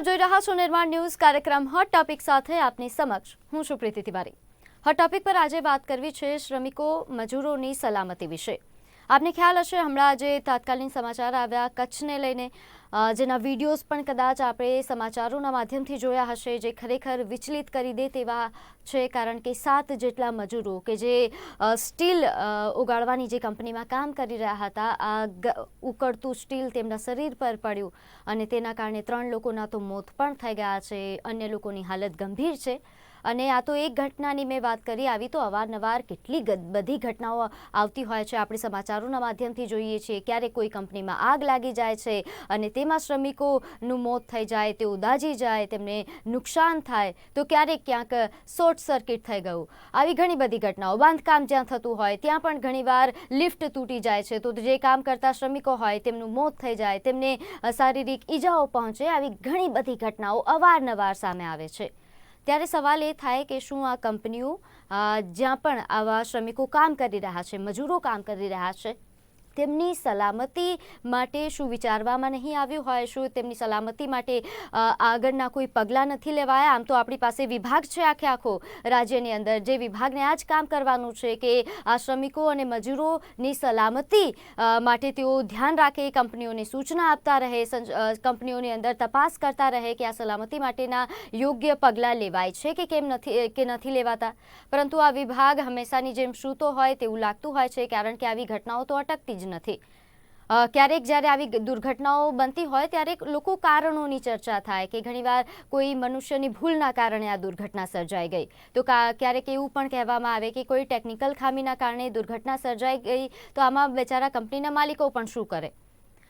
આપ જોઈ રહ્યા છો નિર્માણ ન્યૂઝ કાર્યક્રમ હોટ ટોપિક સાથે આપની સમક્ષ. હું છું પ્રીતિ તિવારી. હોટ ટોપિક પર આજે વાત કરવી છે શ્રમિકો મજૂરોની સલામતી વિશે. આપને ખ્યાલ હશે, હમણાં જે તાત્કાલિક સમાચાર આવ્યા કચ્છને લઈને. જેના વિડીયોઝ પણ કદાચ આપણે સમાચારોના માધ્યમથી જોયા હશે, જે ખરેખર વિચલિત કરી દે તેવા છે, કારણ કે સાત જેટલા મજૂરો કે જે સ્ટીલ ઉગાડવાની જે કંપનીમાં કામ કરી રહ્યા હતા, આ ઉકળતું સ્ટીલ તેમના શરીર પર પડ્યું. અને તેના કારણે ત્રણ લોકોના તો મોત પણ થઈ ગયા છે, અન્ય લોકોની હાલત ગંભીર છે. અને આ તો એક ઘટનાની મેં વાત કરી, આવી તો અવારનવાર કેટલી બધી ઘટનાઓ આવતી હોય છે. આપણે સમાચારોના માધ્યમથી જોઈએ છીએ ક્યારેક કોઈ કંપનીમાં આગ લાગી જાય છે અને તેમાં શ્રમિકોનું મોત થઈ જાય તે ઉદાજી જાય, તેમને નુકસાન થાય, તો ક્યારેક ક્યાંક શોર્ટ સર્કિટ થઈ ગયું. આવી ઘણી બધી ઘટનાઓ. બાંધકામ જ્યાં થતું હોય, ત્યાં પણ ઘણીવાર લિફ્ટ તૂટી જાય છે. તો જે કામ કરતા શ્રમિકો હોય, તેમનું મોત થઈ જાય, તેમને શારીરિક ઈજાઓ પહોંચે, આવી ઘણી બધી ઘટનાઓ અવારનવાર સામે આવે છે. ત્યારે સવાલ એ થાય કે શું આ કંપનીઓ જ્યાં પણ આવા શ્રમિકો કામ કરી રહ્યા છે, મજૂરો કામ કરી રહ્યા છે તેમની સલામતી માટે શું વિચારવામાં નહીં આવ્યું હોય, શું તેમની સલામતી માટે આગળના કોઈ પગલાં નથી લેવાયા? આમ તો આપણી પાસે વિભાગ છે આખે આખો રાજ્યની અંદર, જે વિભાગને આ જ કામ કરવાનું છે કે આ શ્રમિકો અને મજૂરોની સલામતી માટે તેઓ ધ્યાન રાખે, કંપનીઓને સૂચના આપતા રહે કંપનીઓની અંદર તપાસ કરતા રહે કે આ સલામતી માટેના યોગ્ય પગલાં લેવાય છે કે કેમ નથી કે નથી લેવાતા? પરંતુ આ વિભાગ હંમેશાની જેમ સૂતો હોય તેવું લાગતું હોય છે, કારણ કે આવી ઘટનાઓ તો અટકતી જ નથી. ક્યારેક જ્યારે આવી દુર્ઘટનાઓ બનતી હોય ત્યારે લોકો કારણોની ચર્ચા થાય કે ઘણીવાર કોઈ મનુષ્યની ભૂલના કારણે આ દુર્ઘટના સર્જાઈ ગઈ. તો ક્યારેક એવું પણ કહેવામાં આવે કે કોઈ ટેકનિકલ ખામીના કારણે દુર્ઘટના સર્જાઈ ગઈ તો આમાં બેચારા કંપનીના માલિકો પણ શું કરે?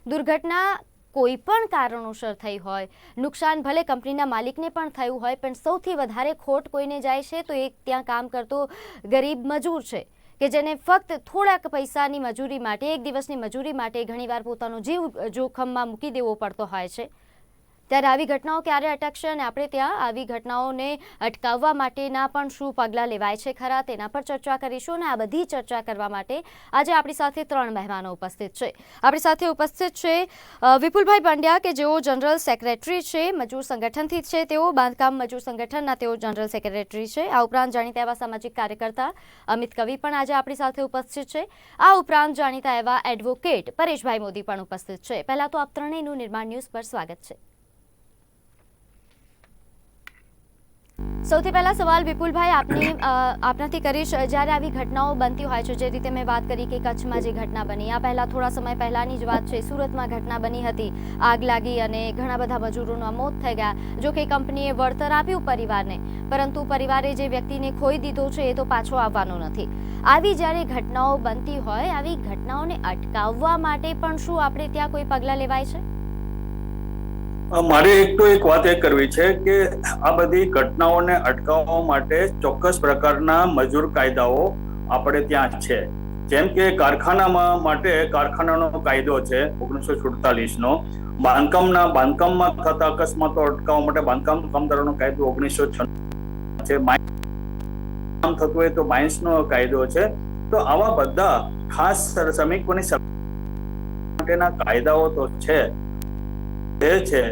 દુર્ઘટના કોઈ પણ કારણોસર થઈ હોય, નુકસાન ભલે કંપનીના માલિકને પણ થયું હોય, પણ સૌથી વધારે ખોટ કોઈને જાય છે તો એ ત્યાં કામ કરતો ગરીબ મજૂર છે. કે જેને ફક્ત થોડાક પૈસાની મજૂરી માટે, એક દિવસની મજૂરી માટે ઘણીવાર પોતાનો જીવ જોખમમાં મૂકી દેવો પડતો હોય છે. ત્યારે આવી ઘટનાઓ ક્યારે અટકશે અને આપણે ત્યાં આવી ઘટનાઓને અટકાવવા માટેના પણ શું પગલાં લેવાય છે ખરા તેના પર ચર્ચા કરીશું અને આ બધી ચર્ચા કરવા માટે આજે આપણી સાથે ત્રણ મહેમાનો ઉપસ્થિત છે. આપણી સાથે ઉપસ્થિત છે વિપુલભાઈ પંડ્યા કે જેઓ જનરલ સેક્રેટરી છે, મજૂર સંગઠનથી છે તેઓ, બાંધકામ મજૂર સંગઠનના તેઓ જનરલ સેક્રેટરી છે. આ ઉપરાંત જાણીતા એવા સામાજિક કાર્યકર્તા અમિત કવિ પણ આજે આપણી સાથે ઉપસ્થિત છે. આ ઉપરાંત જાણીતા એવા એડવોકેટ પરેશભાઈ મોદી પણ ઉપસ્થિત છે. પહેલાં તો આપ ત્રણેયનું નિર્માણ ન્યૂઝ પર સ્વાગત છે. સૌથી પહેલા સવાલ વિપુલભાઈ, આપની આપનાથી કરીશ. જ્યારે આવી ઘટનાઓ બનતી હોય છે, જે રીતે મેં વાત કરી કે કચ્છમાં જે ઘટના બની, આ પહેલા થોડા સમય પહેલાની જ વાત છે, સુરતમાં ઘટના બની હતી. આગ લાગી અને ઘણા બધા મજૂરોના મોત થઈ ગયા. જો કે કંપનીએ વળતર આપ્યું પરિવારને, પરંતુ પરિવારે જે વ્યક્તિને ખોઈ દીધો છે, એ તો પાછો આવવાનો નથી. આવી જ્યારે ઘટનાઓ બનતી હોય, આવી ઘટનાઓને અટકાવવા માટે પણ શું આપણે ત્યાં કોઈ પગલાં લેવાય છે? મારે એક તો એક વાત એ કરવી છે કે આ બધી ઘટનાઓને અટકાવવા માટે ચોક્કસ પ્રકારના મજૂર કાયદાઓ આપણે ત્યાં છે. જેમ કે કારખાનામાં માટે કારખાનાનો કાયદો છે, ઓગણીસો સુડતાલીસ નો બાંધકામના, બાંધકામમાં થતા અકસ્માતો અટકાવવા માટે બાંધકામ કામદારોનો કાયદો ઓગણીસો છે માઇન્સ કામ થતું હોય તો માઇન્સ નો કાયદો છે. તો આવા બધા ખાસ શ્રમિકોની માટેના કાયદાઓ તો છે. એ છે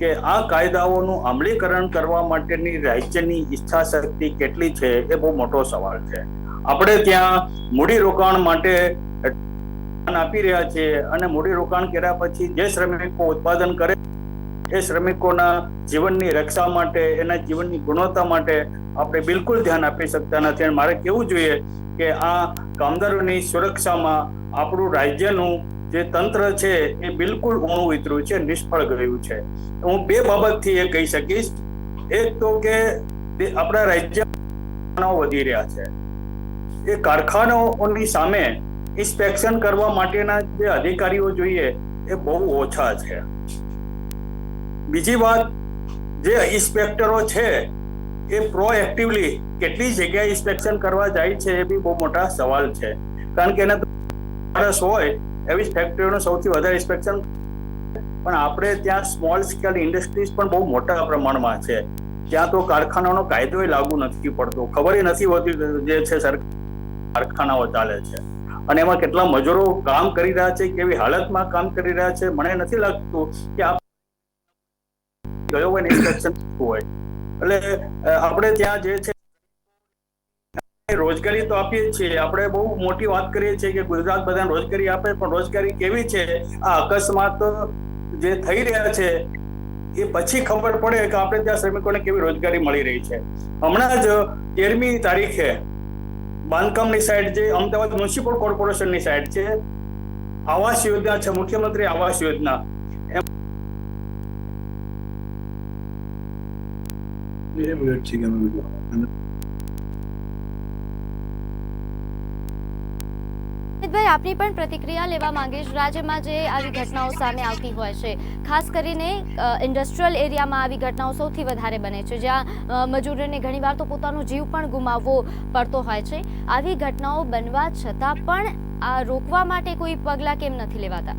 કે આ કાયદાઓનું અમલીકરણ કરવા માટેની રાજ્યની ઈચ્છા શક્તિ કેટલી છે એ બહુ મોટો સવાલ છે. આપણે ત્યાં મૂડી રોકાણ માટે આપી રહ્યા છીએ અને મૂડી રોકાણ કર્યા પછી જે શ્રમિકો ઉત્પાદન કરે એ શ્રમિકોના જીવનની રક્ષા માટે, એના જીવનની ગુણવત્તા માટે આપણે બિલકુલ ધ્યાન આપી શકતા નથી. અને મારે કેવું જોઈએ કે આ કામદારોની સુરક્ષામાં આપણું રાજ્યનું જે તંત્ર છે એ બિલકુલ ઊણું ઉતર્યું છે, નિષ્ફળ ગયું છે. હું બે બાબતથી એ કહી શકીશ. એક તો કે આપણા રાજ્ય વધી રહ્યા છે. એ કારખાનાઓની સામે ઇન્સ્પેક્શન કરવા માટેના જે અધિકારીઓ જોઈએ, એ બહુ ઓછા છે. બીજી વાત, જે ઇન્સ્પેક્ટરો છે, એ પ્રોએક્ટિવલી કેટલી જગ્યાએ ઇન્સ્પેક્શન કરવા જાય છે, એ બી બહુ મોટા સવાલ છે. કારણ કે એના હોય એવી ફેક્ટરીઓનું સૌથી વધારે ઇન્સ્પેક્શન પણ આપણે ત્યાં સ્મોલ સ્કેલ ઇન્ડસ્ટ્રીઝ પણ બહુ મોટા પ્રમાણમાં છે. ત્યાં તો કારખાનાનો કાયદો લાગુ નથી પડતો. ખબર નથી હોતી જે છે કારખાનાઓ ચાલે છે. અને એમાં કેટલા મજૂરો કામ કરી રહ્યા છે, કેવી હાલતમાં કામ કરી રહ્યા છે, મને નથી લાગતું કે આ ગયો હોય ઇન્સ્પેક્શન હોય. એટલે આપણે ત્યાં જે છે રોજગારી તો આપીએ છીએ આપણે બહુ મોટી વાત કરીએ છીએ કે ગુજરાત બધાને રોજગારી આપે પણ રોજગારી કેવી છે આ અકસ્માત જે થઈ રહ્યા છે એ પછી ખબર પડે કે આપણે ત્યાં શ્રમિકોને કેવી રોજગારી મળી રહી છે હમણાં જ તેરમી તારીખે બાંધકામની સાઈડ જે અમદાવાદ મ્યુનિસિપલ કોર્પોરેશનની સાઈડ છે આવાસ યોજના છે મુખ્યમંત્રી આવાસ યોજના બે અમિતભાઈ આપની પણ પ્રતિક્રિયા લેવા માંગીશ. રાજ્યમાં જે આવી ઘટનાઓ સામે આવતી હોય છે, ખાસ કરીને ઇન્ડસ્ટ્રીયલ એરિયામાં આવી ઘટનાઓ સૌથી વધારે બને છે, જ્યાં મજૂરોને ઘણીવાર તો પોતાનો જીવ પણ ગુમાવવો પડતો હોય છે. આવી ઘટનાઓ બનવા છતાં પણ આ રોકવા માટે કોઈ પગલાં કેમ નથી લેવાતા?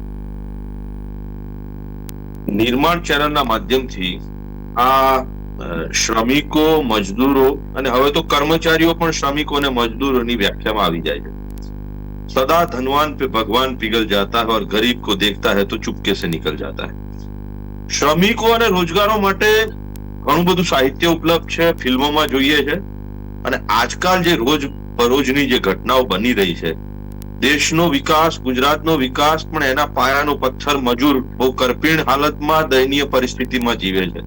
નિર્માણ ચેનલના માધ્યમથી આ શ્રમિકો, મજદૂરો અને હવે તો કર્મચારીઓ પણ શ્રમિકો અને મજદૂરોની વ્યાખ્યામાં આવી જાય છે. સદા ધનવાન पे ભગવાન पिघल जाता है और गरीब को देखता है तो चुपके से निकल जाता है શ્રમિકો અને રોજગારો માટે ઘણું બધું સાહિત્ય ઉપલબ્ધ છે ફિલ્મોમાં જોઈએ છે અને આજકાલ જે રોજ બરોજની જે ઘટનાઓ બની રહી છે દેશનો વિકાસ ગુજરાતનો વિકાસ પણ એના પાયાનો પથ્થર મજૂર બહુ કરપીણ હાલતમાં દયનીય પરિસ્થિતિમાં જીવે છે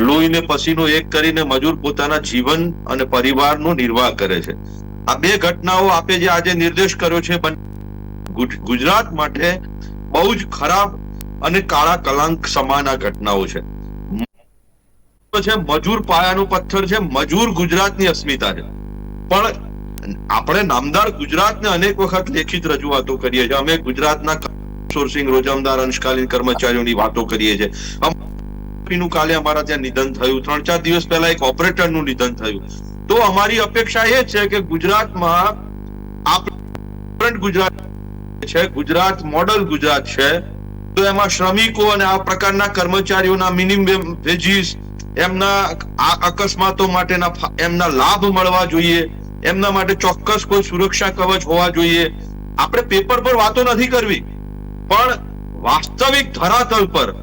લોહીને પસીનો એક કરીને મજૂર પોતાના જીવન અને પરિવારનો નિર્વાહ કરે છે આ બે ઘટનાઓ આપે જે આજે નિર્દેશ કર્યો છે ગુજરાત માટે બહુ જ ખરાબ અને કાળા કલંક સમાન ઘટનાઓ છે. છે, મજૂર પાયાનો પથ્થર છે, મજૂર ગુજરાતની અસ્મિતા છે. પણ આપણે નામદાર ગુજરાતને અનેક વખત લેખિત રજૂઆતો કરીએ છીએ. અમે ગુજરાતના સોર્સિંગ રોજમદાર, અંશકાલીન કર્મચારીઓની વાતો કરીએ છીએ. કાલે અમારા ત્યાં નિધન થયું. ત્રણ ચાર દિવસ પહેલા એક ઓપરેટરનું નિધન થયું. તો અમારી અપેક્ષા એ છે કે ગુજરાતમાં આપણે ગુજરાત છે, ગુજરાત મોડલ ગુજરાત છે, તો એમાં શ્રમિકો અને આ પ્રકારના કર્મચારીઓના મિનિમમ વેજીસ એમના અકસ્માતો માટેના એમના લાભ મળવા જોઈએ, એમના માટે ચોક્કસ કોઈ સુરક્ષા કવચ હોવા જોઈએ. આપણે પેપર પર વાતો નથી કરવી, પણ વાસ્તવિક ધરાતલ પર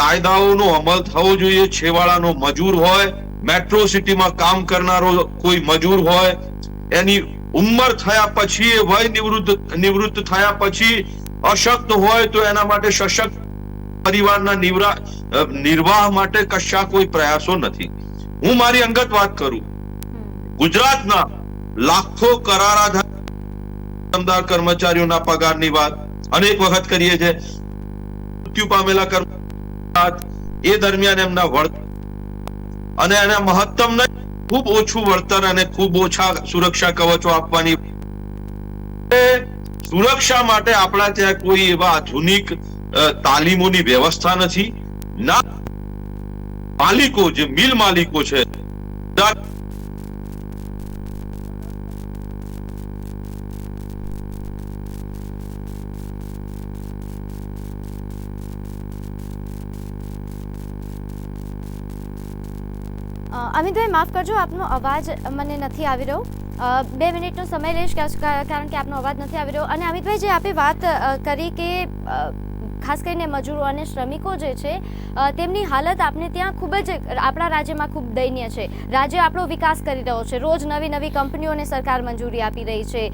કાયદાઓનો અમલ થવો જોઈએ, છેવાડાનો મજૂર હોય મેટ્રો સિટીમાં કામ કરનારો કોઈ મજૂર હોય, એની ઉંમર થયા પછી, વય નિવૃત્ત નિવૃત્ત થયા પછી અશક્ત હોય તો એના માટે સશક્ત પરિવારના નિવરા નિર્વાહ માટે કશા કોઈ પ્રયાસો નથી. હું મારી અંગત વાત કરું. ગુજરાતના લાખો કરારાધાર કર્મચારીઓના પગારની વાત, અનેક વખત કરીએ છે મૃત્યુ પામેલા કર્મચારી એ દરમિયાન એમના વળતર અને એને મહત્તમ નહીં ખૂબ ઓછું વળતર અને ખૂબ ઓછા સુરક્ષા કવચો આપવાની. સુરક્ષા માટે આપણા ત્યાં કોઈ એવા આધુનિક તાલીમોની વ્યવસ્થા નથી. ના, માલિકો જે, મિલ માલિકો છે અ, માફ કરજો આપનો અવાજ મને નથી આવી રહ્યો. બે મિનિટનો સમય લઈશ કારણ કે આપનો અવાજ નથી આવી રહ્યો. અને અમિતભાઈ જે આપે વાત કરી કે ખાસ કરીને મજૂરો અને શ્રમિકો જે છે તેમની હાલત આપણે ત્યાં ખૂબ જ આપણા રાજ્યમાં ખૂબ દયનીય છે. રાજ્ય આપણો વિકાસ કરી રહ્યો છે. રોજ નવી નવી કંપનીઓને સરકાર મંજૂરી આપી રહી છે.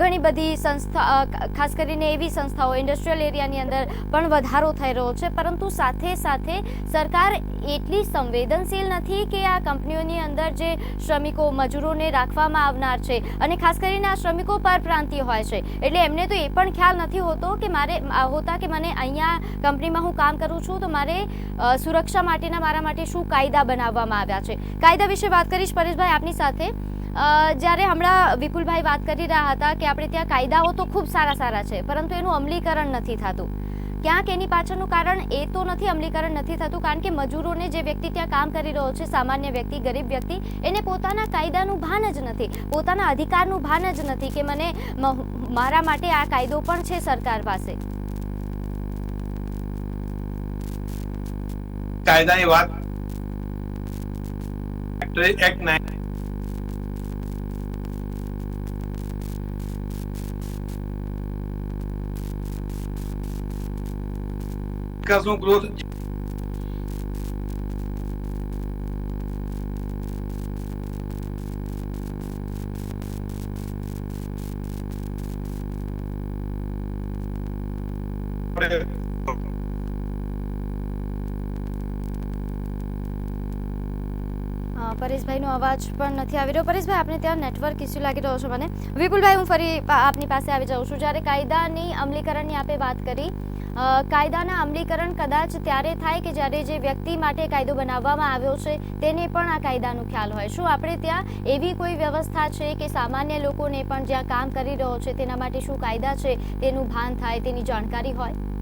ઘણી બધી સંસ્થા ખાસ કરીને એવી સંસ્થાઓ ઇન્ડસ્ટ્રીયલ એરિયાની અંદર પણ વધારો થઈ રહ્યો છે. પરંતુ સાથે સાથે સરકાર એટલી સંવેદનશીલ નથી કે આ કંપનીઓની અંદર જે શ્રમિકો, મજૂરોને રાખવામાં આવનાર છે અને ખાસ કરીને આ શ્રમિકો પરપ્રાંતીય હોય છે. એટલે એમને તો એ પણ ખ્યાલ નથી હોતો કે મારે હોતા કે મને અહીંયા કંપનીમાં હું કામ કરું છું તો મારે સુરક્ષા માટેના મારા માટે શું કાયદા બનાવવામાં આવ્યા છે? કાયદા વિશે વાત કરીશ પરેશભાઈ આપની સાથે. જ્યારે હમણાં વિપુલભાઈ વાત કરી રહ્યા હતા કે આપણે ત્યાં કાયદાઓ તો ખૂબ સારા સારા છે, પરંતુ એનું અમલીકરણ નથી થતું. ક્યાંક એની પાછળનું કારણ એ તો નથી, અમલીકરણ નથી થતું, કારણ કે મજૂરોને જે વ્યક્તિ ત્યાં કામ કરી રહ્યો છે, સામાન્ય વ્યક્તિ, ગરીબ વ્યક્તિ, એને પોતાના કાયદાનું ભાન જ નથી, પોતાના અધિકારનું ભાન જ નથી કે મને મારા માટે આ કાયદો પણ છે સરકાર પાસે. કાયદાની વાત. ફેક્ટરી એક્ટ નાઇન વિકાસનો ગ્રોથ પરેશભાઈનો અવાજ પણ નથી આવી રહ્યો. પરેશભાઈ આપણે ત્યાં નેટવર્ક ઇસ્યુ લાગી રહ્યો છે મને. વિપુલભાઈ, હું ફરી આપની પાસે આવી જાઉં છું. જ્યારે કાયદાની અમલીકરણની આપે વાત કરી કાયદાના અમલીકરણ કદાચ ત્યારે થાય કે જ્યારે જે વ્યક્તિ માટે કાયદો બનાવવામાં આવ્યો છે, તેને પણ આ કાયદાનો ખ્યાલ હોય. શું આપણે ત્યાં એવી કોઈ વ્યવસ્થા છે કે સામાન્ય લોકોને પણ જ્યાં કામ કરી રહ્યો છે, તેના માટે શું કાયદા છે, તેનું ભાન થાય, તેની જાણકારી હોય?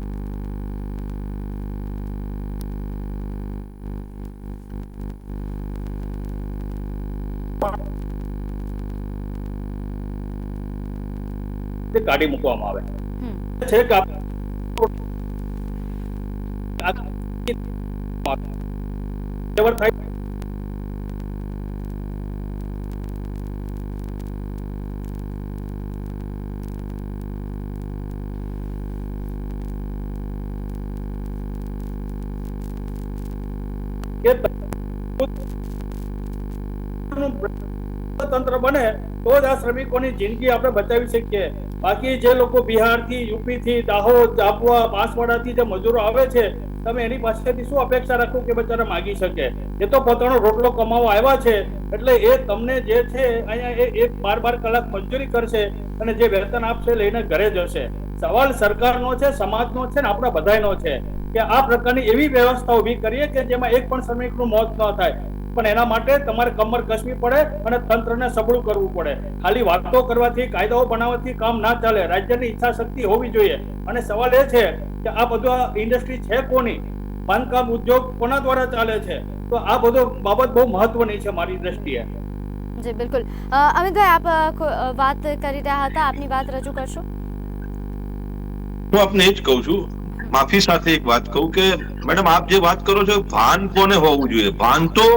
તે કાઢી મૂકવામાં આવે. છે કે થાય. કે તંત્ર બને તો જ આ શ્રમિકોની જિંદગી આપણે બચાવી શકીએ. બાકી જે લોકો બિહારથી, યુપીથી, દાહોદ જાપવા બાંસવાડાથી જે મજૂરો આવે છે, તમે એની પાસેથી શું અપેક્ષા રાખો કે બચારા માગી શકે? એ તો પોતાનો રોટલો કમાવા આવ્યા છે, એટલે એ તમને જે છે, અહીંયા એ એક બાર બાર કલાક મજૂરી કરશે અને જે વેતન આપશે લઈને ઘરે જશે. સવાલ સરકારનો છે, સમાજનો છે ને આપણા બધાયનો છે કે આ પ્રકારની એવી વ્યવસ્થા ઊભી કરીએ કે જેમાં એક પણ શ્રમિકનું મોત ન થાય. પણ એના માટે તમારે કમર કસવી પડે અને તંત્રને સબળું કરવું પડે. ખાલી વાતો કરવાથી કાયદાઓ બનાવવાથી કામ ના ચાલે. રાજ્યની ઈચ્છા શક્તિ હોવી જોઈએ. અને સવાલ એ છે કે આ બધા ઇન્ડસ્ટ્રી છે કોની? બાંધકામ ઉદ્યોગ કોના દ્વારા ચાલે છે? તો આ બધો બાબત બહુ મહત્વની છે મારી દ્રષ્ટિએ. જી બિલકુલ. અમિતભાઈ આપ વાત કરી રહ્યા હતા. આપની વાત રજૂ કરશો? હું આપને એ જ કહું છું. માફી સાથે એક વાત કહું કે મેડમ આપ જે વાત કરો છો ભાન કોને હોવું જોઈએ? ભાન તો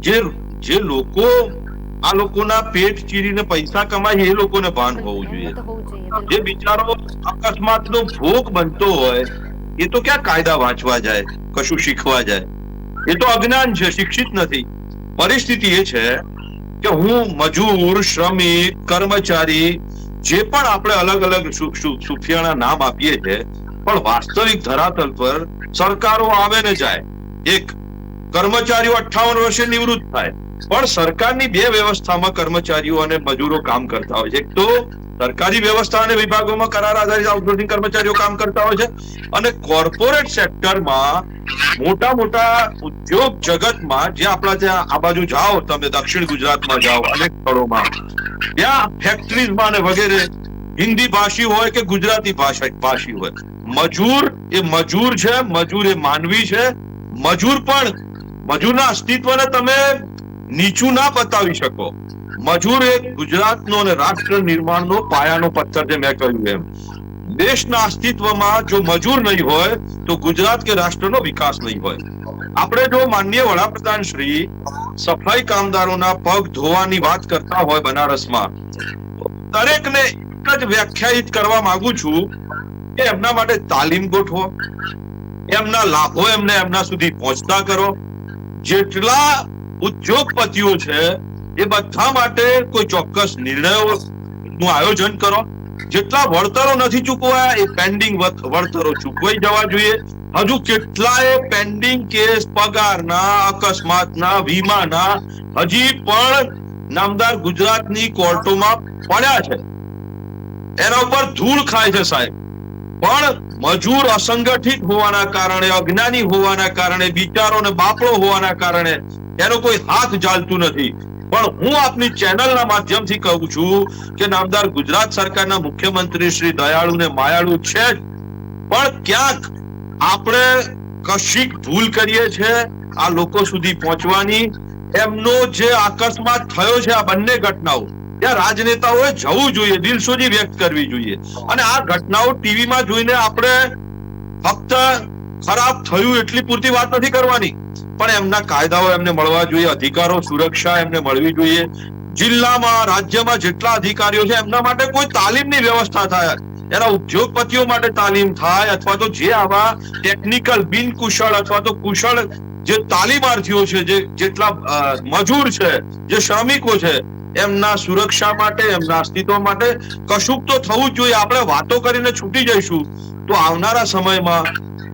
જે જે લોકો આ લોકોના પેટ ચીરીને પૈસા કમાય એ લોકોને ભાન હોવું જોઈએ. જે. બિચારો અકસ્માતનો ભોગ બનતો હોય એ તો ક્યાં કાયદા વાંચવા જાય કશું શીખવા જાય? એ તો અજ્ઞાન છે શિક્ષિત નથી. પરિસ્થિતિ એ છે કે હું મજૂર શ્રમિક કર્મચારી જે પણ આપણે અલગ અલગ સુ- સુ- નામ આપીએ છીએ પણ વાસ્તવિક ધરાતલ પર સરકારો આવે ને જાય. એક કર્મચારીઓ અઠ્ઠાવન વર્ષે નિવૃત્ત થાય. પણ સરકારની બે વ્યવસ્થામાં કર્મચારીઓ અને મજૂરો કામ કરતા હોય છે. એક તો સરકારી વ્યવસ્થા અને વિભાગોમાં કરાર આધારિત આઉટસોર્સિંગ કર્મચારીઓ કામ કરતા હોય છે. અને કોર્પોરેટ સેક્ટરમાં મોટા મોટા ઉદ્યોગ જગતમાં જે આપણા ત્યાં આ બાજુ જાઓ, તમે દક્ષિણ ગુજરાતમાં જાઓ, અનેક સ્થળોમાં, ત્યાં ફેક્ટરીઝમાં અને વગેરે હિન્દી ભાષી હોય કે ગુજરાતી ભાષા, ભાષી હોય. મજૂર એ મજૂર છે, મજૂર એ માનવી છે. મજૂર પણ મજૂરના અસ્તિત્વને તમે નીચું ના બતાવી શકો. મજૂર એ ગુજરાતનો અને રાષ્ટ્ર નિર્માણનો પાયાનો પથ્થર છે, મેં કહ્યું એમ. દેશના અસ્તિત્વમાં જો મજૂર નહીં હોય, તો ગુજરાત કે રાષ્ટ્રનો વિકાસ નહીં હોય. આપણે જો માનનીય વડાપ્રધાન શ્રી, સફાઈ કામદારોના પગ ધોવાની વાત કરતા હોય બનારસમાં, દરેકને એક જ વ્યાખ્યાયિત કરવા માંગુ છું કે એમના માટે તાલીમ ગોઠવો, એમના લાભો એમને એમના સુધી પહોંચતા કરો જેટલા ઉદ્યોગપતિઓ છે, એ બધા માટે કોઈ ચોક્કસ નિર્ણયો નું આયોજન કરો. જેટલા વળતરો નથી ચૂકવાયા, એ પેન્ડિંગ વળતરો ચૂકવાઈ જવા જોઈએ. હજુ કેટલાય પેન્ડિંગ કેસ પગારના, અકસ્માતના, વીમાના હજી પણ નામદાર ગુજરાતની કોર્ટોમાં પડ્યા છે. એના ઉપર ધૂળ ખાય છે સાહેબ. પણ મજૂર અસંગઠિત હોવાના કારણે, અજ્ઞાની હોવાના કારણે બિચારોને બાપડો હોવાના કારણે એનો કોઈ હાથ ચાલતું નથી. પણ હું આપની ચેનલના માધ્યમથી કહું છું કે નામદાર ગુજરાત સરકારના મુખ્યમંત્રી શ્રી દયાળુ ને માયાળુ છે જ. પણ ક્યાંક આપણે કશીક ભૂલ કરીએ છે, આ લોકો સુધી પહોંચવાની. એમનો જે અકસ્માત થયો છે આ બંને ઘટનાઓ ત્યાં રાજનેતાઓએ જવું જોઈએ, દિલ સુધી વ્યક્ત કરવી જોઈએ. અને આ ઘટનાઓ ટીવીમાં જોઈને આપણે ફક્ત ખરાબ થયું એટલી પૂરતી વાત નથી કરવાની. પણ એમના કાયદાઓ એમને મળવા જોઈએ, અધિકારો, સુરક્ષા એમને મળવી જોઈએ. જિલ્લામાં, રાજ્યમાં જેટલા અધિકારીઓ છે, એમના માટે કોઈ તાલીમની વ્યવસ્થા થાય. એના ઉદ્યોગપતિઓ માટે તાલીમ થાય, અથવા તો જે આવા ટેકનિકલ બિનકુશળ અથવા તો કુશળ જે તાલીમાર્થીઓ છે, જે જેટલા મજૂર છે, જે શ્રમિકો છે એમના સુરક્ષા માટે, એમના અસ્તિત્વ માટે કશુંક તો થવું જોઈએ. આપણે વાતો કરીને છૂટી જઈશું. તો આવનારા સમયમાં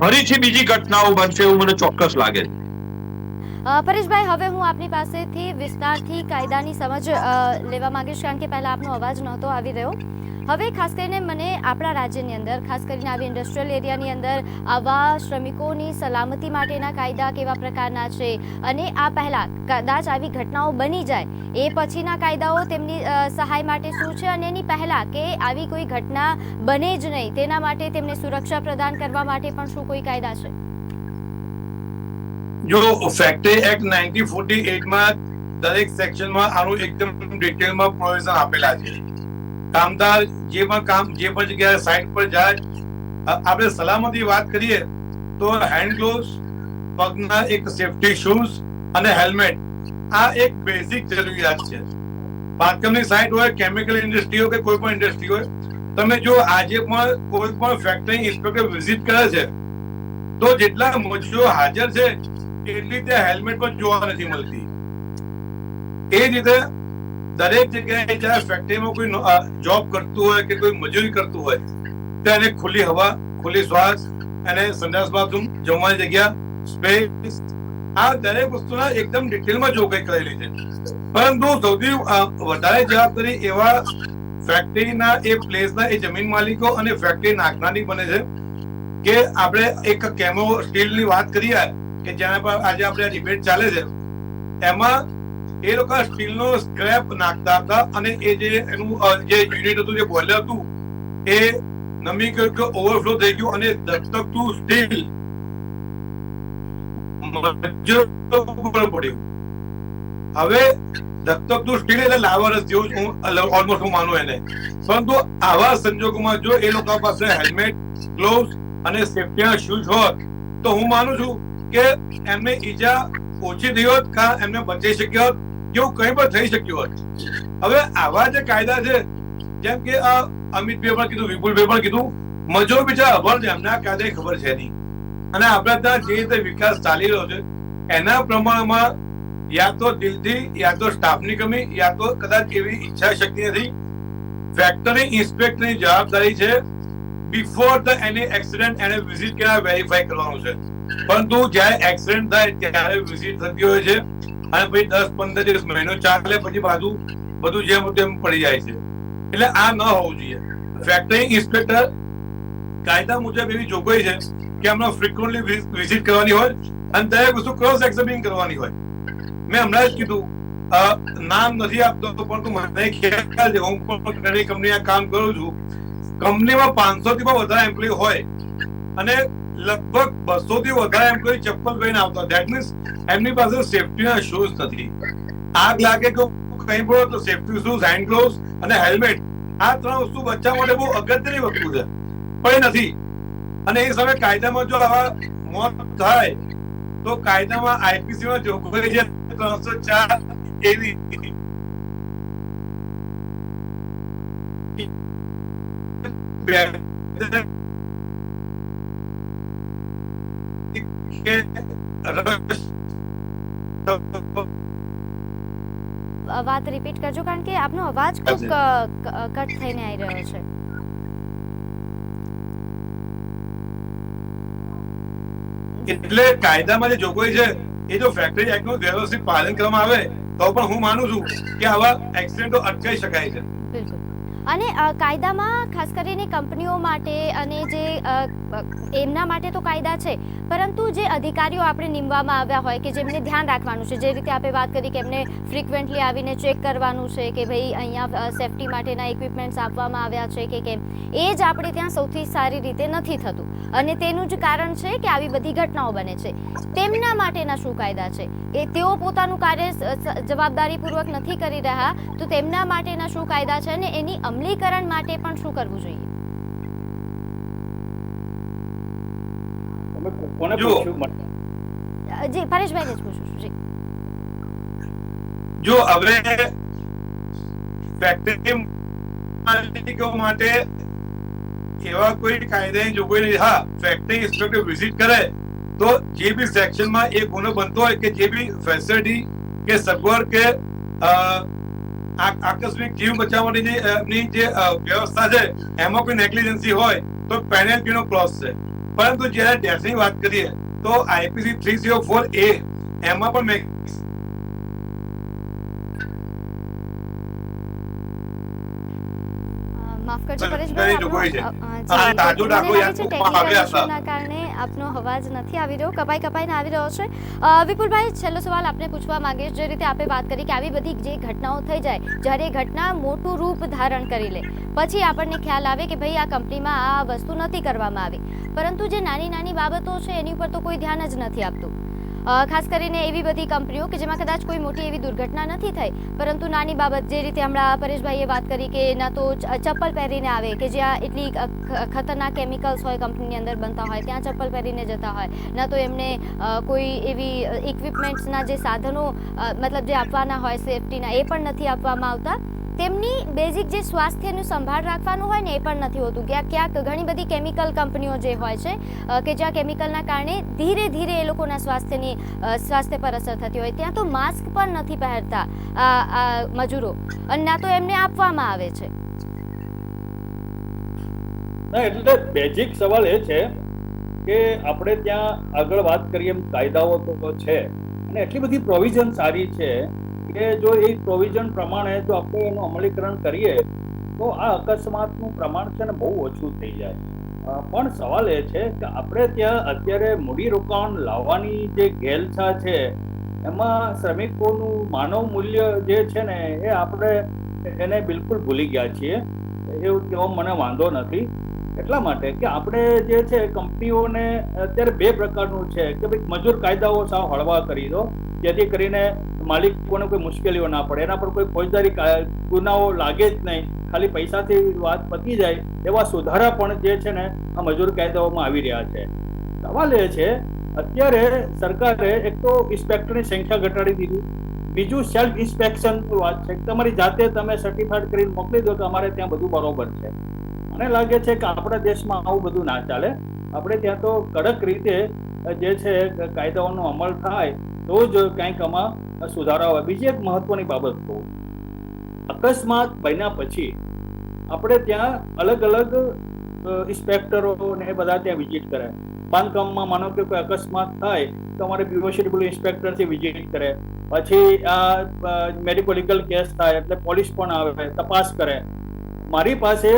ફરીથી બીજી ઘટનાઓ બનશે એવું મને ચોક્કસ લાગે છે. પરેશભાઈ, હવે હું આપની પાસેથી વિસ્તારથી કાયદાની સમજ લેવા માંગીશ. કારણ કે પહેલા આપનો અવાજ નહોતો આવી રહ્યો. હવે ખાસ કરીને મને આપણા રાજ્યની અંદર, ખાસ કરીને આવી ઇન્ડસ્ટ્રીયલ એરિયાની અંદર, આવા શ્રમિકોની સલામતી માટેના કાયદા કેવા પ્રકારના છે અને આ પહેલા કદાચ આવી ઘટનાઓ બની જાય, એ પછીના કાયદાઓ તેમની સહાય માટે શું છે અને એની પહેલા કે આવી કોઈ ઘટના બને જ નહીં, તેના માટે તેમને સુરક્ષા પ્રદાન કરવા માટે પણ શું કોઈ કાયદા છે? જો ફેક્ટરી એક્ટ નાઇન્ટીન ફોર્ટી એટમાં દરેક સેક્શનમાં આનું એકદમ ડિટેલમાં પ્રોવિઝન આપેલા છે. કામદાર જે પણ કામ, જે પણ જગ્યાએ સાઇટ પર જાય આપણે સલામતી વાત કરીએ તો હેન્ડ ગ્લોવ્સ પગના એક સેફટી શૂઝ અને હેલ્મેટ આ એક બેઝિક જરૂરિયાત છે. બાંધકામની સાઇટ હોય કેમિકલ ઇન્ડસ્ટ્રી હોય કે કોઈ પણ ઇન્ડસ્ટ્રી હોય, તમે જો આજે પણ કોઈ પણ ફેક્ટરી ઇન્સ્પેક્ટર વિઝિટ કરે છે, તો જેટલા મજૂરો હાજર છે, એટલી તે હેલ્મેટ પણ જોવા નથી મળતી. એ જ રીતે દરેક જગ્યાએ જ્યાં ફેક્ટરીમાં કોઈ જોબ કરતું હોય કે કોઈ મજૂરી કરતું હોય, ત્યાં એને ખુલ્લી હવા, ખુલ્લી શ્વાસ અને સંડાસ બાથરૂમ, જમવાની જગ્યા સ્પેસ આ દરેક વસ્તુના એકદમ ડિટેલમાં જોગવાઈ કરેલી છે. પરંતુ સૌથી વધારે જવાબદારી એવા ફેક્ટરીના એ પ્લેસના એ જમીન માલિકો અને ફેક્ટરી નાખનારની બને છે. કે આપણે એક કેમો સ્ટીલની વાત કરીએ કે જેના પર આજે આપણે ડિબેટ ચાલે છે. એમાં એ લોકો સ્ટીલનો સ્ક્રેપ નાખતા હતા અને એ જે એનું જે યુનિટ હતું, જે બોઇલર હતું, એ નમી કે ઓવરફ્લો થઈ ગયું અને ધગધગતું સ્ટીલ પડ્યું. હવે ધગધગતું સ્ટીલ એટલે લાવારસ જેવું હું ઓલમોસ્ટ હું માનું એને. પરંતુ આવા સંજોગોમાં જો એ લોકો પાસે હેલ્મેટ, ગ્લોવ્સ અને સેફ્ટીના શૂઝ હોત, તો હું માનું છું કે એમને ઈજા ઓછી થઈ હોત કા એમને બચી શક્યો હોત? કેવું કઈ પણ થઈ શક્યું હોત. હવે આવા જે કાયદા છે, જેમ કે આ અમિત ભાઈ પણ કીધું વિપુલ ભાઈ પણ કીધું, મજો બિચારા અભર છે, એમના કાયદા ખબર છે નહીં. અને આપણે ત્યાં જે રીતે વિકાસ ચાલી રહ્યો છે, એના પ્રમાણમાં યા તો દિલથી, યા તો સ્ટાફની કમી, યા તો કદાચ એવી ઈચ્છા શક્તિ નથી. ફેક્ટરી ઇન્સ્પેક્ટરની જવાબદારી છે બિફોર ધ એની એક્સિડન્ટ એને વિઝિટ કર્યા વેરીફાઈ કરવાનું છે. પરંતુ જ્યારે એક્સિડન્ટ થાય, ત્યારે વિઝિટ થતી હોય છે. અને પછી દસ પંદર દિવસ મહિનો ચાલે પછી બાજુ બધું જેમ તેમ પડી જાય છે. એટલે આ ન હોવું જોઈએ. ફેક્ટરી ઇન્સ્પેક્ટર કાયદા મુજબ એવી જોગવાઈ છે કે એમને ફ્રિકવન્ટલી વિઝિટ કરવાની હોય અને દરેક વસ્તુ ક્રોસ એક્ઝામિન કરવાની હોય. મેં હમણાં જ કીધું નામ નથી આપતો, પરંતુ મને ખ્યાલ છે, હું પણ ઘણી કંપનીમાં કામ કરું છું. કંપનીમાં પાંચસો થી પણ વધારે એમ્પ્લોય હોય અને લગભગ બસો થી વધારે એમ્પ્લોય ચપ્પલ પહેરીને આવતા. દેટ મીન્સ એમની પાસે સેફ્ટીના શૂઝ નથી. આગ લાગે કે કઈ પડો તો સેફટી શૂઝ હેન્ડ ગ્લોવ્સ અને હેલ્મેટ આ ત્રણ વસ્તુ બચ્ચા માટે બહુ અગત્યની વસ્તુ છે. પણ નથી. અને એ સામે કાયદામાં જો આવા મોત થાય તો કાયદામાં આઈપીસી માં જોગવાઈ છે ત્રણસો ચાર એવી. અ, વાત રિપીટ કરજો કારણ કે આપનો અવાજ ખૂબ કટ થઈને આવી રહ્યો છે. એટલે કાયદામાં જે જોગવાઈ છે એ જો ફેક્ટરી એક્ટનું વ્યવસ્થિત પાલન કરવામાં આવે તો પણ હું માનું છું કે આવા એક્સિડન્ટો અટકાઈ શકાય છે. બિલકુલ. અને કાયદામાં ખાસ કરીને કંપનીઓ માટે અને જે એમના માટે તો કાયદા છે પરંતુ જે અધિકારીઓ આપણે નીમવામાં આવ્યા હોય કે જેમને ધ્યાન રાખવાનું છે, જે રીતે આપણે વાત કરી કે એમને ફ્રિકવન્ટલી આવીને ચેક કરવાનું છે કે ભાઈ અહીંયા સેફટી માટેના ઇક્વિપમેન્ટ્સ આપવામાં આવ્યા છે કે કેમ, એ જ આપણે ત્યાં સૌથી સારી રીતે નથી થતું. અને તેનું જ કારણ છે કે આવી બધી ઘટનાઓ બને છે. તેમના માટેના શું કાયદા છે? એ તેઓ પોતાનું કાર્ય જવાબદારીપૂર્વક નથી કરી રહ્યા, તો તેમના માટેના શું કાયદા છે અને એની અમલીકરણ માટે પણ શું કરવું જોઈએ? તમે કોને પૂછ્યું જી પરેશભાઈને જ પૂછું છું જી. જો હવે ફેક્ટરી માલિકો માટે એવા કોઈ કાયદાની જોગવાઈ નથી. હા ફેક્ટરી ઇન્સ્પેક્ટર વિઝિટ કરે તો જે બી સેક્શનમાં એ ગુનો બનતો હોય કે જે બી ફેસિલિટી કે સગવડ કે આકસ્મિક જીવ બચાવવાની જે જે વ્યવસ્થા છે એમાં કોઈ નેગ્લિજન્સી હોય તો પેનલ્ટી નો ક્લોઝ છે. પરંતુ જ્યારે ડેથની વાત કરીએ તો IPC three zero four A એમાં પણ મેં માફ કરજો. પરેશભાઈ તાજો ડાકો હતા. કારણે આપનો અવાજ નથી આવી રહ્યો કપાઈ કપાઈને આવી રહ્યો છે. વિપુલભાઈ છેલ્લો સવાલ આપને પૂછવા માંગીશ. જે રીતે આપણે વાત કરી કે આવી બધી જે ઘટનાઓ થઈ જાય જ્યારે ઘટના મોટું રૂપ ધારણ કરી લે પછી આપણને ખ્યાલ આવે કે ભાઈ આ કંપનીમાં આ વસ્તુ નથી કરવામાં આવી. પરંતુ જે નાની નાની બાબતો છે એની ઉપર તો કોઈ ધ્યાન જ નથી આપતું. ખાસ કરીને એવી બધી કંપનીઓ કે જેમાં કદાચ કોઈ મોટી એવી દુર્ઘટના નથી થઈ, પરંતુ નાની બાબત જે રીતે હમણાં પરેશભાઈએ વાત કરી કે ના તો ચપ્પલ પહેરીને આવે, કે જ્યાં એટલી ખતરનાક કેમિકલ્સ હોય કંપનીની અંદર બનતા હોય, ત્યાં ચપ્પલ પહેરીને જતા હોય. ના તો એમને કોઈ એવી ઇક્વિપમેન્ટ્સના જે સાધનો મતલબ જે આપવાના હોય સેફટીના એ પણ નથી આપવામાં આવતા. તેમની બેઝિક જે સ્વાસ્થ્યનું સંભાળ રાખવાનું હોય ને એ પણ નથી હોતું. ક્યાંક ક્યાંક ઘણી બધી કેમિકલ કંપનીઓ જે હોય છે કે જ્યાં કેમિકલના કારણે ધીરે ધીરે એ લોકોના સ્વાસ્થ્યની સ્વાસ્થ્ય પર અસર થતી હોય. ત્યાં તો માસ્ક પણ નથી પહેરતા મજૂરો. અને ના તો એમને આપવામાં આવે છે. એટલે બેઝિક સવાલ એ છે કે આપણે ત્યાં આગળ વાત કરીએ એમ કાયદાઓ તો છે. અને એટલી બધી પ્રોવિઝન સારી છે કે જો એ પ્રોવિઝન પ્રમાણે જો આપણે એનું અમલીકરણ કરીએ, તો આ અકસ્માતનું પ્રમાણ છે ને બહુ ઓછું થઈ જાય. પણ સવાલ એ છે કે આપણે ત્યાં અત્યારે મૂડી રોકાણ લાવવાની જે ગેલછા છે, એમાં શ્રમિકોનું માનવ મૂલ્ય જે છે ને, એ આપણે એને બિલકુલ ભૂલી ગયા છીએ. એવું કહેવા મને વાંધો નથી. એટલા માટે કે આપણે જે છે, કંપનીઓને અત્યારે બે પ્રકારનું છે, કે ભાઈ મજૂર કાયદાઓ સાવ હળવા કરી દો, જેથી કરીને માલિકોને કોઈ મુશ્કેલીઓ ના પડે, એના પર કોઈ ફોજદારી ગુનાઓ લાગે જ નહીં, ખાલી પૈસાથી વાત પતી જાય, એવા સુધારા પણ જે છે ને આ મજૂર કાયદાઓમાં આવી રહ્યા છે. સવાલ એ છે, અત્યારે સરકારે એક તો ઇન્સ્પેક્ટરની સંખ્યા ઘટાડી દીધી, બીજું સેલ્ફ ઇન્સ્પેક્શન વાત છે તમારી જાતે તમે સર્ટિફાઈડ કરીને મોકલી દો કે અમારે ત્યાં બધું બરોબર છે. મને લાગે છે કે આપણા દેશમાં આવું બધું ના ચાલે. આપણે ત્યાં તો કડક રીતે જે છે કાયદાઓનો અમલ થાય, તો જ કંઈક આમાં સુધારા હોય. બીજી એક મહત્વની બાબત કહું. અકસ્માત બન્યા પછી આપણે ત્યાં અલગ અલગ ઇન્સ્પેક્ટરો ને બધા ત્યાં વિઝિટ કરે. બાંધકામમાં માનો કે કોઈ અકસ્માત થાય, તો અમારે પીઓસીડબ્લ્યુ ઇન્સ્પેક્ટરથી વિઝિટ કરે. પછી આ મેડિકોલિકલ કેસ થાય, એટલે પોલીસ પણ આવે, તપાસ કરે. મારી પાસે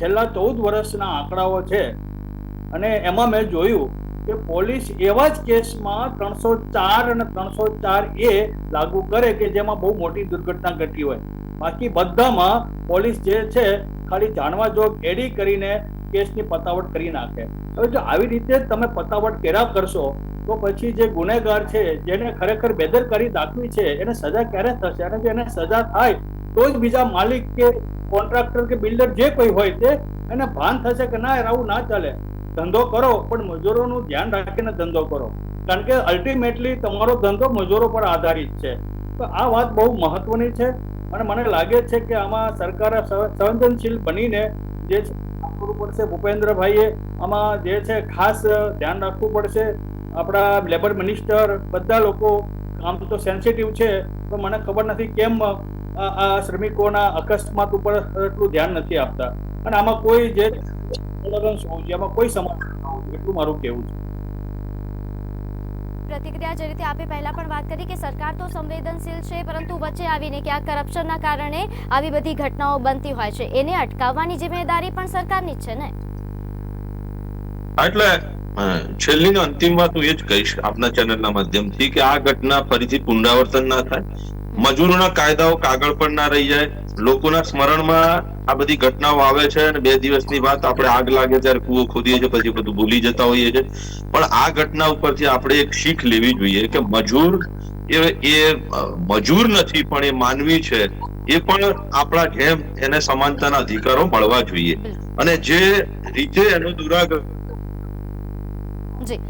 છેલ્લા ચૌદ વર્ષના આંકડાઓ છે. અને એમાં મેં જોયું કે પોલીસ એવા જ કેસમાં ત્રણસો ચાર અને ત્રણસો ચાર એ લાગુ કરે કે જેમાં બહુ મોટી દુર્ઘટના ઘટી હોય. બાકી બધામાં પોલીસ જે છે, ખાલી જાણવા જોગ એડી કરીને કેસની પતાવટ કરી નાખે. હવે જો આવી રીતે તમે પતાવટ કર્યા કરશો, તો પછી જે ગુનેગાર છે, જેને ખરેખર બેદરકારી દાખવી છે, એને સજા ક્યારે થશે? અને જો એને સજા થાય તો જ બીજા માલિક કે કોન્ટ્રાક્ટર કે બિલ્ડર જે કોઈ હોય તે એને ભાન થશે કે ના આવું ના ચાલે. ધંધો કરો, પણ મજૂરોનું ધ્યાન રાખીને ધંધો કરો. કારણ કે અલ્ટિમેટલી તમારો ધંધો મજૂરો પર આધારિત છે. તો આ વાત બહુ મહત્વની છે અને મને લાગે છે કે આમાં સરકારે સંવે- સંવેદનશીલ બનીને જે છે, કરવું પડશે ભૂપેન્દ્રભાઈએ આમાં જે છે, ખાસ ધ્યાન રાખવું પડશે. આપણા લેબર મિનિસ્ટર બધા લોકો, આમ તો સેન્સિટિવ છે, તો મને ખબર નથી કેમ આ આ શ્રમિકોના અકસ્માત ઉપર એટલું ધ્યાન નથી આપતા. અને આમાં કોઈ જે આમાં કોઈ સમાધાન. એટલું મારું કહેવું છે. પ્રતિક્રિયા જે રીતે આપે પહેલા પણ વાત કરી કે સરકાર તો સંવેદનશીલ છે પરંતુ વચ્ચે આવીને કે આ કરપ્શનના કારણે આવી બધી ઘટનાઓ બનતી હોય છે. એને અટકાવવાની જિમ્મેદારી પણ સરકારની જ છે ને? એટલે છેલ્લીનો છેલ્લી અંતિમ વાત હું એ જ કહીશ આપના ચેનલના માધ્યમથી કે આ ઘટના ફરીથી પુનરાવર્તન ના થાય. મજૂરોના કાયદાઓ કાગળ પર ના રહી જાય. લોકોના સ્મરણમાં આ બધી ઘટનાઓ આવે છે અને બે દિવસની વાત આપણે આગ લાગે ત્યારે કૂવો ખોદીએ છીએ, પછી બધું ભૂલી જતા હોઈએ છીએ. પણ આ ઘટના ઉપરથી આપણે એક શીખ લેવી જોઈએ કે મજૂર એ એ મજૂર નથી, પણ એ માનવી છે. એ પણ આપણા જેમ એને સમાનતાના અધિકારો મળવા જોઈએ. અને જે રીતે એનો દુરાગ જી.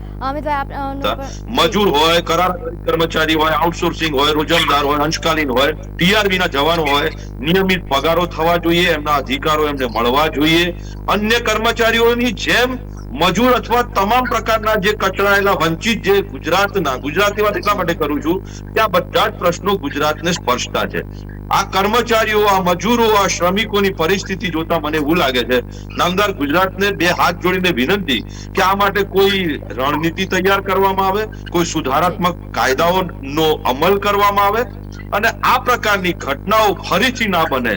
મજૂર હોય કરાર કર્મચારી હોય આઉટસોર્સિંગ હોય રોજમદાર હોય અંશકાલીન હોય ટીઆરબી ના જવાનો હોય નિયમિત પગારો થવા જોઈએ એમના અધિકારો એમને મળવા જોઈએ. અન્ય કર્મચારીઓની જેમ મજૂર અથવા તમામ પ્રકારના જે કચડાયેલા વંચિત જે ગુજરાતના ગુજરાતી વાત એટલા માટે કરું છું કે આ બધા જ પ્રશ્નો ગુજરાતને સ્પર્શતા છે. આ કર્મચારીઓ, આ મજૂરો, આ શ્રમિકોની પરિસ્થિતિ જોતા મને એવું લાગે છે, નામદાર ગુજરાતને બે હાથ જોડીને વિનંતી કે આ માટે કોઈ રણનીતિ તૈયાર કરવામાં આવે, કોઈ સુધારાત્મક કાયદાઓનો અમલ કરવામાં આવે અને આ પ્રકારની ઘટનાઓ ફરીથી ના બને.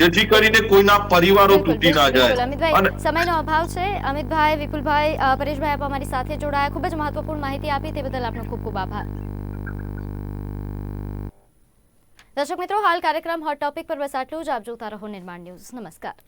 જેથી કરીને કોઈના પરિવારો તૂટી ના જાય. સમયનો અભાવ છે. અમિતભાઈ વિપુલભાઈ પરેશભાઈ આપ અમારી સાથે જોડાયા. ખૂબ જ મહત્વપૂર્ણ માહિતી આપી. તે બદલ આપનો ખૂબ ખૂબ આભાર. દર્શક મિત્રો હાલ કાર્યક્રમ હોટ ટોપિક પર બસ આટલું જ. આપ જોતા રહો નિર્માણ ન્યૂઝ. નમસ્કાર.